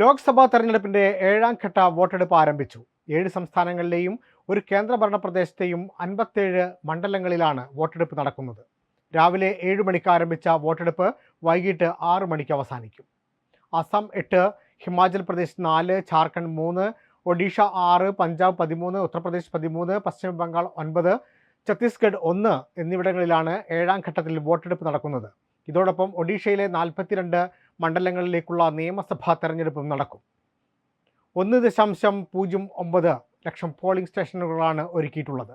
ലോക്സഭാ തെരഞ്ഞെടുപ്പിന്റെ ഏഴാം ഘട്ട വോട്ടെടുപ്പ് ആരംഭിച്ചു. ഏഴ് സംസ്ഥാനങ്ങളിലെയും ഒരു കേന്ദ്രഭരണ പ്രദേശത്തെയും അൻപത്തേഴ് മണ്ഡലങ്ങളിലാണ് വോട്ടെടുപ്പ് നടക്കുന്നത്. രാവിലെ ഏഴ് മണിക്ക് ആരംഭിച്ച വോട്ടെടുപ്പ് വൈകിട്ട് ആറു മണിക്ക് അവസാനിക്കും. അസം എട്ട് ഹിമാചൽ പ്രദേശ് നാല് ജാർഖണ്ഡ് മൂന്ന് ഒഡീഷ ആറ് പഞ്ചാബ് പതിമൂന്ന് ഉത്തർപ്രദേശ് പതിമൂന്ന് പശ്ചിമ ബംഗാൾ ഒൻപത് ഛത്തീസ്ഗഡ് ഒന്ന് എന്നിവിടങ്ങളിലാണ് ഏഴാം ഘട്ടത്തിൽ വോട്ടെടുപ്പ് നടക്കുന്നത്. ഇതോടൊപ്പം ഒഡീഷയിലെ നാൽപ്പത്തിരണ്ട് മണ്ഡലങ്ങളിലേക്കുള്ള നിയമസഭാ തെരഞ്ഞെടുപ്പും നടക്കും. ഒന്ന് ദശാംശം പൂജ്യം ഒമ്പത് ലക്ഷം പോളിംഗ് സ്റ്റേഷനുകളാണ് ഒരുക്കിയിട്ടുള്ളത്.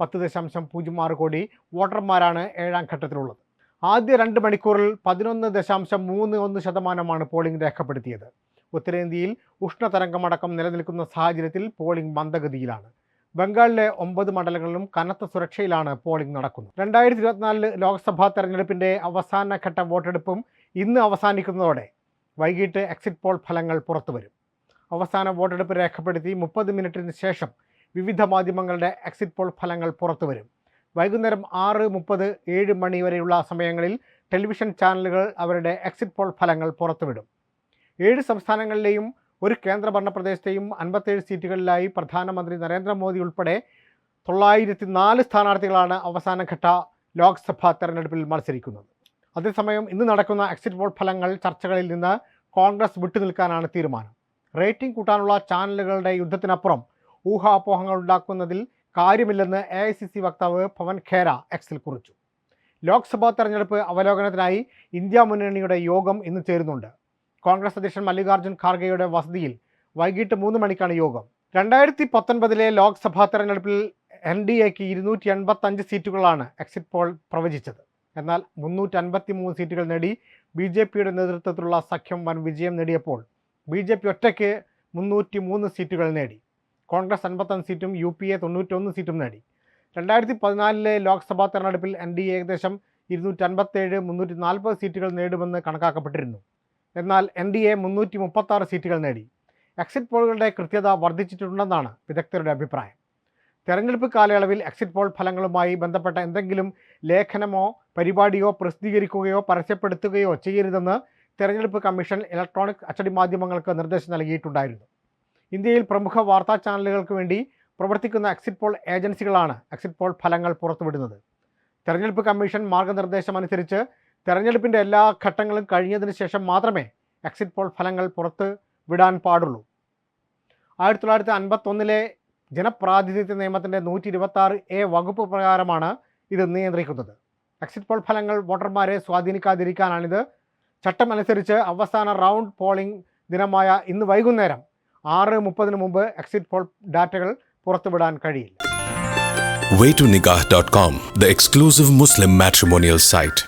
പത്ത് ദശാംശം പൂജ്യം ആറ് കോടി വോട്ടർമാരാണ് ഏഴാം ഘട്ടത്തിലുള്ളത്. ആദ്യ രണ്ട് മണിക്കൂറിൽ പതിനൊന്ന് ദശാംശം മൂന്ന് ഒന്ന് ശതമാനമാണ് പോളിംഗ് രേഖപ്പെടുത്തിയത്. ഉത്തരേന്ത്യയിൽ ഉഷ്ണതരംഗമടക്കം നിലനിൽക്കുന്ന സാഹചര്യത്തിൽ പോളിംഗ് മന്ദഗതിയിലാണ്. ബംഗാളിലെ ഒമ്പത് മണ്ഡലങ്ങളിലും കനത്ത സുരക്ഷയിലാണ് പോളിംഗ് നടക്കുന്നത്. രണ്ടായിരത്തി ഇരുപത്തിനാലിൽ ലോക്സഭാ തെരഞ്ഞെടുപ്പിന്റെ അവസാനഘട്ട വോട്ടെടുപ്പും ഇന്ന് അവസാനിക്കുന്നതോടെ വൈകിട്ട് എക്സിറ്റ് പോൾ ഫലങ്ങൾ പുറത്തുവരും അവസാന വോട്ടെടുപ്പ് രേഖപ്പെടുത്തി മുപ്പത് മിനിറ്റിന് ശേഷം വിവിധ മാധ്യമങ്ങളുടെ എക്സിറ്റ് പോൾ ഫലങ്ങൾ പുറത്തുവരും വൈകുന്നേരം ആറ് മുപ്പത് ഏഴ് മണി വരെയുള്ള സമയങ്ങളിൽ ടെലിവിഷൻ ചാനലുകൾ അവരുടെ എക്സിറ്റ് പോൾ ഫലങ്ങൾ പുറത്തുവിടും ഏഴ് സംസ്ഥാനങ്ങളിലെയും ഒരു കേന്ദ്രഭരണ പ്രദേശത്തെയും അൻപത്തേഴ് സീറ്റുകളിലായി പ്രധാനമന്ത്രി നരേന്ദ്രമോദി ഉൾപ്പെടെ തൊള്ളായിരത്തി നാല് സ്ഥാനാർത്ഥികളാണ് അവസാനഘട്ട ലോക്സഭാ തെരഞ്ഞെടുപ്പിൽ മത്സരിക്കുന്നത്. അതേസമയം ഇന്ന് നടക്കുന്ന എക്സിറ്റ് പോൾ ഫലങ്ങൾ ചർച്ചകളിൽ നിന്ന് കോൺഗ്രസ് വിട്ടുനിൽക്കാനാണ് തീരുമാനം. റേറ്റിംഗ് കൂട്ടാനുള്ള ചാനലുകളുടെ യുദ്ധത്തിനപ്പുറം ഊഹാപോഹങ്ങൾ ഉണ്ടാക്കുന്നതിൽ കാര്യമില്ലെന്ന് എ ഐ സി സി വക്താവ് പവൻ ഖേര എക്സിൽ കുറിച്ചു. ലോക്സഭാ തെരഞ്ഞെടുപ്പ് അവലോകനത്തിനായി ഇന്ത്യ മുന്നണിയുടെ യോഗം ഇന്ന് ചേരുന്നുണ്ട്. കോൺഗ്രസ് അധ്യക്ഷൻ മല്ലികാർജുൻ ഖാർഗെയുടെ വസതിയിൽ വൈകിട്ട് മൂന്ന് മണിക്കാണ് യോഗം. രണ്ടായിരത്തി പത്തൊൻപതിലെ ലോക്സഭാ തെരഞ്ഞെടുപ്പിൽ എൻ ഡി എക്ക് ഇരുന്നൂറ്റി എൺപത്തഞ്ച് സീറ്റുകളാണ് എക്സിറ്റ് പോൾ പ്രവചിച്ചത്. എന്നാൽ മുന്നൂറ്റി അൻപത്തി മൂന്ന് സീറ്റുകൾ നേടി ബി ജെ പിയുടെ നേതൃത്വത്തിലുള്ള സഖ്യം വൻ വിജയം നേടിയപ്പോൾ ബി ജെ പി ഒറ്റയ്ക്ക് മുന്നൂറ്റി മൂന്ന് സീറ്റുകൾ നേടി. കോൺഗ്രസ് അൻപത്തഞ്ച് സീറ്റും യു പി എ തൊണ്ണൂറ്റൊന്ന് സീറ്റും നേടി. രണ്ടായിരത്തി പതിനാലിലെ ലോക്സഭാ തെരഞ്ഞെടുപ്പിൽ എൻ ഡി എ ഏകദേശം ഇരുന്നൂറ്റി അൻപത്തേഴ് മുന്നൂറ്റി നാൽപ്പത് സീറ്റുകൾ നേടുമെന്ന് കണക്കാക്കപ്പെട്ടിരുന്നു. എന്നാൽ എൻ ഡി എ മുന്നൂറ്റി മുപ്പത്താറ് സീറ്റുകൾ നേടി. എക്സിറ്റ് പോളുകളുടെ കൃത്യത വർദ്ധിച്ചിട്ടുണ്ടെന്നാണ് വിദഗ്ധരുടെ അഭിപ്രായം. തെരഞ്ഞെടുപ്പ് കാലയളവിൽ എക്സിറ്റ് പോൾ ഫലങ്ങളുമായി ബന്ധപ്പെട്ട എന്തെങ്കിലും ലേഖനമോ പരിപാടിയോ പ്രസിദ്ധീകരിക്കുകയോ പരസ്യപ്പെടുത്തുകയോ ചെയ്യരുതെന്ന് തെരഞ്ഞെടുപ്പ് കമ്മീഷൻ ഇലക്ട്രോണിക് അച്ചടി മാധ്യമങ്ങൾക്ക് നിർദ്ദേശം നൽകിയിട്ടുണ്ടായിരുന്നു. ഇന്ത്യയിൽ പ്രമുഖ വാർത്താ ചാനലുകൾക്ക് വേണ്ടി പ്രവർത്തിക്കുന്ന എക്സിറ്റ് പോൾ ഏജൻസികളാണ് എക്സിറ്റ് പോൾ ഫലങ്ങൾ പുറത്തുവിടുന്നത്. തെരഞ്ഞെടുപ്പ് കമ്മീഷൻ മാർഗനിർദ്ദേശം അനുസരിച്ച് തെരഞ്ഞെടുപ്പിന്റെ എല്ലാ ഘട്ടങ്ങളും കഴിഞ്ഞതിന് ശേഷം മാത്രമേ എക്സിറ്റ് പോൾ ഫലങ്ങൾ പുറത്ത് വിടാൻ പാടുള്ളൂ. ആയിരത്തി തൊള്ളായിരത്തി അൻപത്തൊന്നിലെ ജനപ്രാതിനിധ്യ നിയമത്തിന്റെ നൂറ്റി ഇരുപത്തി ആറ് എ വകുപ്പ് പ്രകാരമാണ് ഇത് നിയന്ത്രിക്കുന്നത്. എക്സിറ്റ് പോൾ ഫലങ്ങൾ വോട്ടർമാരെ സ്വാധീനിക്കാതിരിക്കാനാണിത്. ചട്ടം അനുസരിച്ച് അവസാന റൗണ്ട് പോളിംഗ് ദിനമായ ഇന്ന് വൈകുന്നേരം ആറ് മുപ്പതിന് മുമ്പ് എക്സിറ്റ് പോൾ ഡാറ്റകൾ പുറത്തുവിടാൻ കഴിയില്ല. Waytonikah.com, the exclusive Muslim matrimonial site.